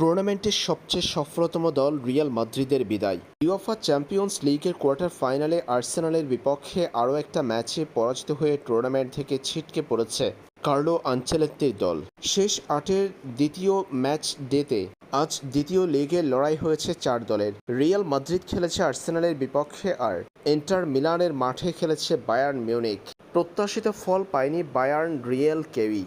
টুর্নামেন্টের সবচেয়ে সফলতম দল রিয়াল মাদ্রিদের বিদায়। ইউএফা চ্যাম্পিয়ন্স লিগের কোয়ার্টার ফাইনালে আর্সেনালের বিপক্ষে আরও একটা ম্যাচে পরাজিত হয়ে টুর্নামেন্ট থেকে ছিটকে পড়েছে কার্লো আঞ্চেলেত্তির দল। শেষ আটের দ্বিতীয় ম্যাচ ডেতে আজ দ্বিতীয় লিগে লড়াই হয়েছে চার দলের। রিয়াল মাদ্রিদ খেলেছে আর্সেনালের বিপক্ষে আর এন্টার মিলানের মাঠে খেলেছে বায়ার্ন মিউনিক প্রত্যাশিত ফল পায়নি বায়ার্ন রিয়েল কেউই।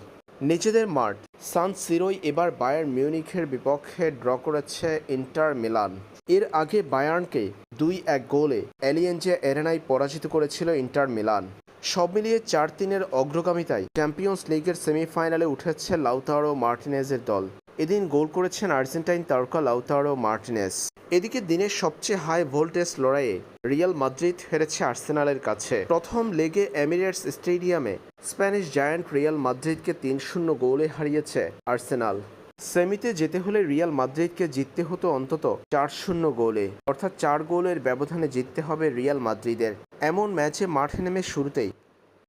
নিজেদের মাঠ সান সিরোই এবার বায়ার্ন মিউনিখের বিপক্ষে ড্র করেছে ইন্টার মিলান। এর আগে বায়ার্নকে দুই এক গোলে অ্যালিয়েঞ্জে এরেনায় পরাজিত করেছিল ইন্টার মিলান। সব মিলিয়ে চার তিনের অগ্রগামিতায় চ্যাম্পিয়ন্স লিগের সেমিফাইনালে উঠেছে লাউতারো মার্টিনেজের দল। এদিন গোল করেছেন আর্জেন্টাইন তারকা লাউতারো মার্টিনেস। এদিকে দিনের সবচেয়ে হাই ভোল্টেজ লড়াইয়ে রিয়াল মাদ্রিদ হেরেছে আর্সেনালের কাছে। প্রথম লেগে এমিরেটস স্টেডিয়ামে স্প্যানিশ জায়ান্ট রিয়াল মাদ্রিদকে তিন শূন্য গোলে হারিয়েছে আর্সেনাল। সেমিতে যেতে হলে রিয়াল মাদ্রিদকে জিততে হতো অন্তত চার শূন্য গোলে। অর্থাৎ চার গোলের ব্যবধানে জিততে হবে রিয়াল মাদ্রিদের। এমন ম্যাচে মাঠে নেমে শুরুতেই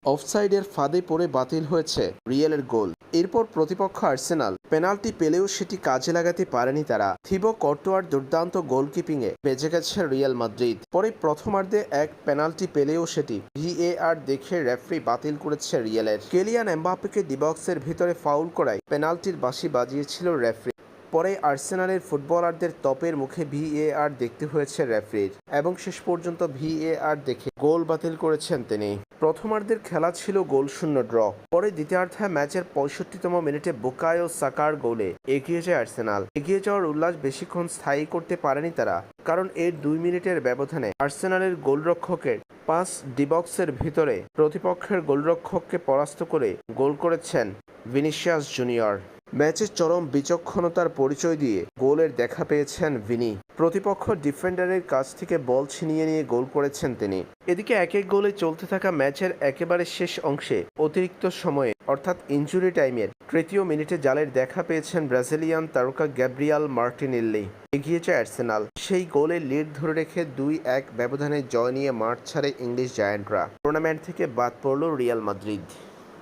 অফসাইডের ফাঁদে পড়ে বাতিল হয়েছে রিয়েলের গোল। এরপর প্রতিপক্ষ আর্সেনাল পেনাল্টি পেলেও সেটি কাজে লাগাতে পারেনি তারা। থিবো কর্টোয়ার দুর্দান্ত গোলকিপিংয়ে বেঁচে গেছে রিয়াল মাদ্রিদ। পরে প্রথমার্ধে এক পেনাল্টি পেলেও সেটি ভিএআর দেখে রেফারি বাতিল করেছে রিয়েলের। কেলিয়ান এমবাপ্পেকে ডিবক্সের ভিতরে ফাউল করায় পেনাল্টির বাসি বাজিয়েছিল রেফারি। পরে আর্সেনালের ফুটবলারদের তপের মুখে ভিএআর দেখতে হয়েছে রেফারির। এবং শেষ পর্যন্ত ভিএআর দেখে গোল বাতিল করেছেন তিনি। প্রথমার্ধের খেলা ছিল গোল শূন্য ড্র। পরে দ্বিতীয়ার্ধে ম্যাচের পঁয়ষট্টিতম মিনিটে বুকায়ো সাকার গোলে এগিয়ে যায় আর্সেনাল। এগিয়ে যাওয়ার উল্লাস বেশিক্ষণ স্থায়ী করতে পারেনি তারা, কারণ এর দুই মিনিটের ব্যবধানে আর্সেনালের গোলরক্ষকের পাঁচ ডিবক্সের ভিতরে প্রতিপক্ষের গোলরক্ষককে পরাস্ত করে গোল করেছেন ভিনিসিয়াস জুনিয়র। ম্যাচের চরম বিচক্ষণতার পরিচয় দিয়ে গোলের দেখা পেয়েছেন ভিনি। প্রতিপক্ষ ডিফেন্ডারের কাছ থেকে বল ছিনিয়ে নিয়ে গোল করেছেন তিনি। এদিকে এক এক গোলে চলতে থাকা ম্যাচের একেবারে শেষ অংশে অতিরিক্ত সময়ে, অর্থাৎ ইঞ্জুরি টাইমের, তৃতীয় মিনিটে জালের দেখা পেয়েছেন ব্রাজিলিয়ান তারকা গ্যাব্রিয়াল মার্টিনেল্লি। এগিয়ে যায় আর্সেনাল। সেই গোলে লিড ধরে রেখে দুই এক ব্যবধানে জয় নিয়ে মাঠ ছাড়ে ইংলিশ জায়ান্টরা। টুর্নামেন্ট থেকে বাদ পড়ল রিয়াল মাদ্রিদ।